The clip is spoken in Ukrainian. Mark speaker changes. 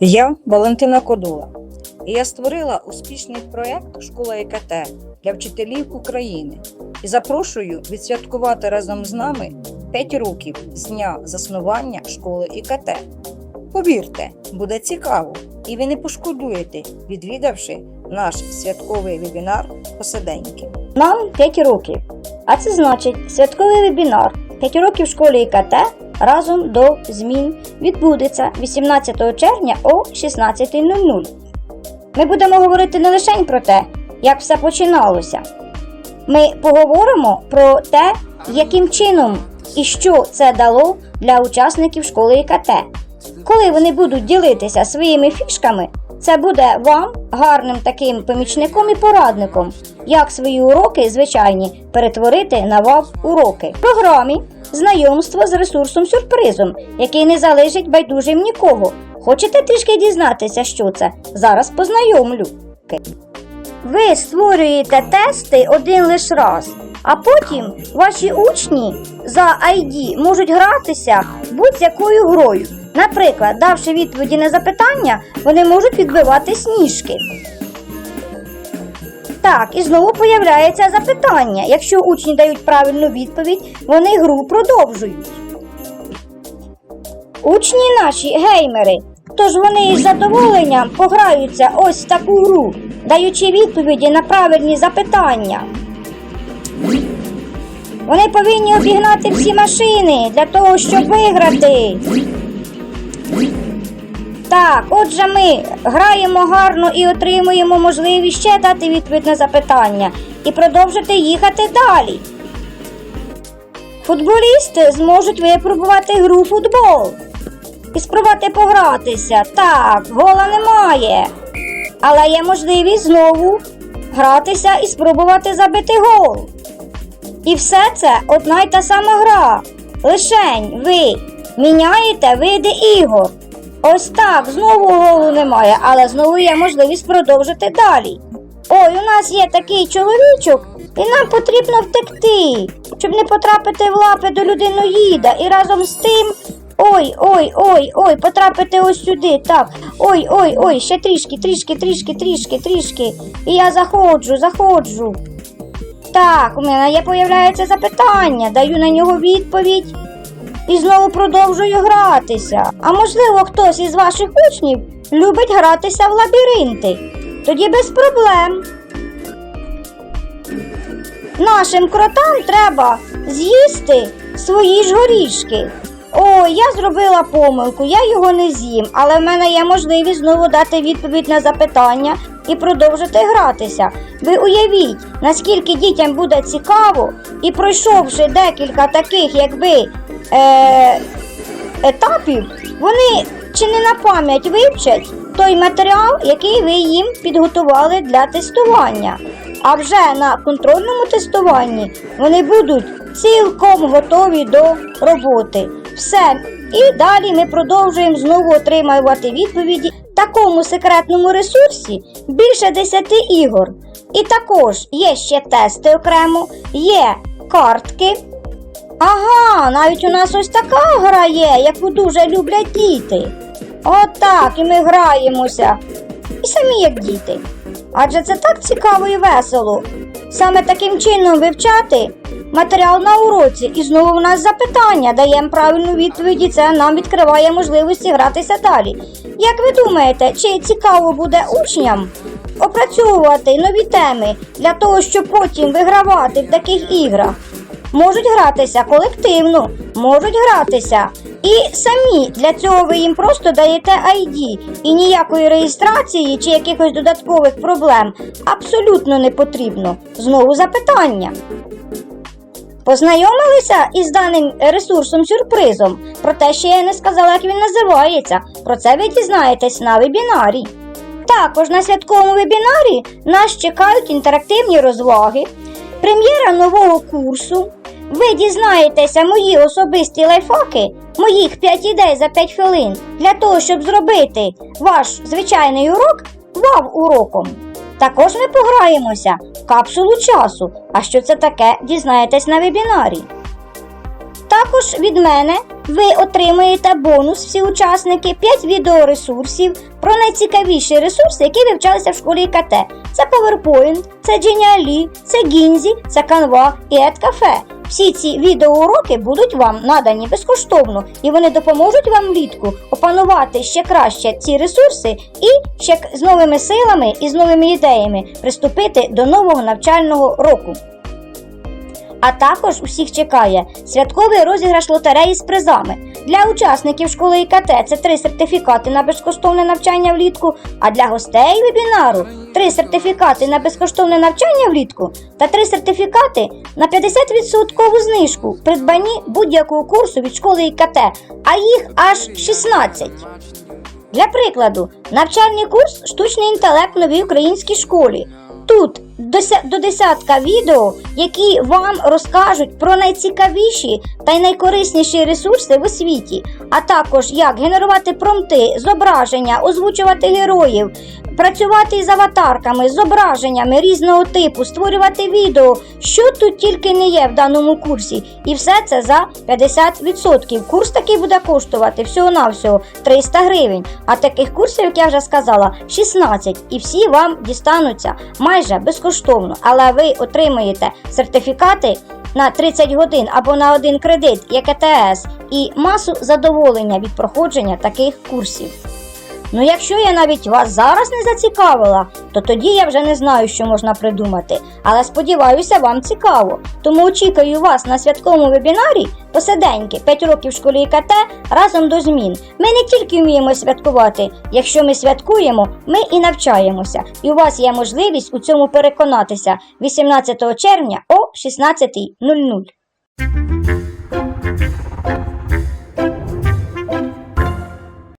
Speaker 1: Я Валентина Кодула. І я створила успішний проєкт Школа ІКТ для вчителів України і запрошую відсвяткувати разом з нами 5 років з дня заснування школи ІКТ. Повірте, буде цікаво, і ви не пошкодуєте, відвідавши наш святковий вебінар посиденьки.
Speaker 2: Нам 5 років. А це значить святковий вебінар 5 років в школі ІКТ разом до змін відбудеться 18 червня о 16.00. Ми будемо говорити не лише про те, як все починалося. Ми поговоримо про те, яким чином і що це дало для учасників школи ІКТ. Коли вони будуть ділитися своїми фішками, це буде вам гарним таким помічником і порадником, як свої уроки звичайні перетворити на вав-уроки. В програмі знайомство з ресурсом сюрпризом, який не залежить байдужим нікого. Хочете трішки дізнатися, що це? Зараз познайомлю. Ви створюєте тести один лиш раз, а потім ваші учні за ID можуть гратися будь-якою грою. Наприклад, давши відповіді на запитання, вони можуть відбивати сніжки. Так, і знову появляється запитання. Якщо учні дають правильну відповідь, вони гру продовжують. Учні наші геймери, тож вони із задоволенням пограються ось в таку гру, даючи відповіді на правильні запитання. Вони повинні обігнати всі машини для того, щоб виграти. Так, отже, ми граємо гарно і отримуємо можливість ще дати відповідь на запитання і продовжити їхати далі. Футболісти зможуть випробувати гру футбол і спробувати погратися. Так, гола немає. Але є можливість знову гратися і спробувати забити гол. І все це одна й та сама гра. Лишень ви міняєте види ігор. Ось так, знову голу немає, але знову є можливість продовжити далі. Ой, у нас є такий чоловічок, і нам потрібно втекти, щоб не потрапити в лапи до людиноїда. І разом з тим. Ой, ой, ой, ой, потрапити ось сюди. Так. Ой, ой, ой, ще трішки, трішки, трішки, трішки, трішки. І я заходжу, заходжу. Так, у мене є появляється запитання, даю на нього відповідь і знову продовжую гратися. А можливо, хтось із ваших учнів любить гратися в лабіринти. Тоді без проблем. Нашим кротам треба з'їсти свої ж горішки. О, я зробила помилку, я його не з'їм, але в мене є можливість знову дати відповідь на запитання і продовжити гратися. Ви уявіть, наскільки дітям буде цікаво, і пройшовши декілька таких, як ви, е- етапів, вони чи не на пам'ять вивчать той матеріал, який ви їм підготували для тестування. А вже на контрольному тестуванні вони будуть цілком готові до роботи. Все. І далі ми продовжуємо знову отримувати відповіді. В такому секретному ресурсі більше 10 ігор. І також є ще тести окремо, є картки. Ага, навіть у нас ось така гра є, яку дуже люблять діти. Отак, і ми граємося. І самі як діти. Адже це так цікаво і весело. Саме таким чином вивчати матеріал на уроці, і знову в нас запитання, даємо правильну відповідь, і це нам відкриває можливості гратися далі. Як ви думаєте, чи цікаво буде учням опрацьовувати нові теми для того, щоб потім вигравати в таких іграх? Можуть гратися колективно, можуть гратися і самі. Для цього ви їм просто даєте ID. І ніякої реєстрації чи якихось додаткових проблем абсолютно не потрібно. Знову запитання. Познайомилися із даним ресурсом сюрпризом. Проте ще я не сказала, як він називається. Про це ви дізнаєтесь на вебінарі. Також на святковому вебінарі нас чекають інтерактивні розваги, прем'єра нового курсу. Ви дізнаєтеся мої особисті лайфхаки, моїх 5 ідей за 5 хвилин для того, щоб зробити ваш звичайний урок вау-уроком. Також ми пограємося в капсулу часу. А що це таке, дізнаєтесь на вебінарі. також від мене ви отримаєте бонус всі учасники 5 відеоресурсів про найцікавіші ресурси, які вивчалися в школі ІКТ. Це PowerPoint, це Geniali, це Ginzy, це Canva і EdCafe. Всі ці відеоуроки будуть вам надані безкоштовно, і вони допоможуть вам влітку опанувати ще краще ці ресурси і ще з новими силами і з новими ідеями приступити до нового навчального року. А також усіх чекає святковий розіграш лотереї з призами. Для учасників школи ІКТ це три сертифікати на безкоштовне навчання влітку, а для гостей вебінару три сертифікати на безкоштовне навчання влітку та три сертифікати на 50% знижку в придбанні будь-якого курсу від школи ІКТ, а їх аж 16. Для прикладу, навчальний курс штучний інтелект в новій українській школі. Тут до десятка відео, які вам розкажуть про найцікавіші та й найкорисніші ресурси в освіті, а також як генерувати промти, зображення, озвучувати героїв, працювати із аватарками, зображеннями різного типу, створювати відео, що тут тільки не є в даному курсі. І все це за 50%. Курс такий буде коштувати всього-навсього 300 гривень. А таких курсів, як я вже сказала, 16. І всі вам дістануться майже безкоштовно. Але ви отримаєте сертифікати на 30 годин або на один кредит, як ЕТС, і масу задоволення від проходження таких курсів. Ну, якщо я навіть вас зараз не зацікавила, то тоді я вже не знаю, що можна придумати. Але сподіваюся, вам цікаво. Тому очікую вас на святковому вебінарі посиденьки 5 років в школі ІКТ разом до змін. Ми не тільки вміємо святкувати. Якщо ми святкуємо, ми і навчаємося. І у вас є можливість у цьому переконатися 18 червня о 16.00.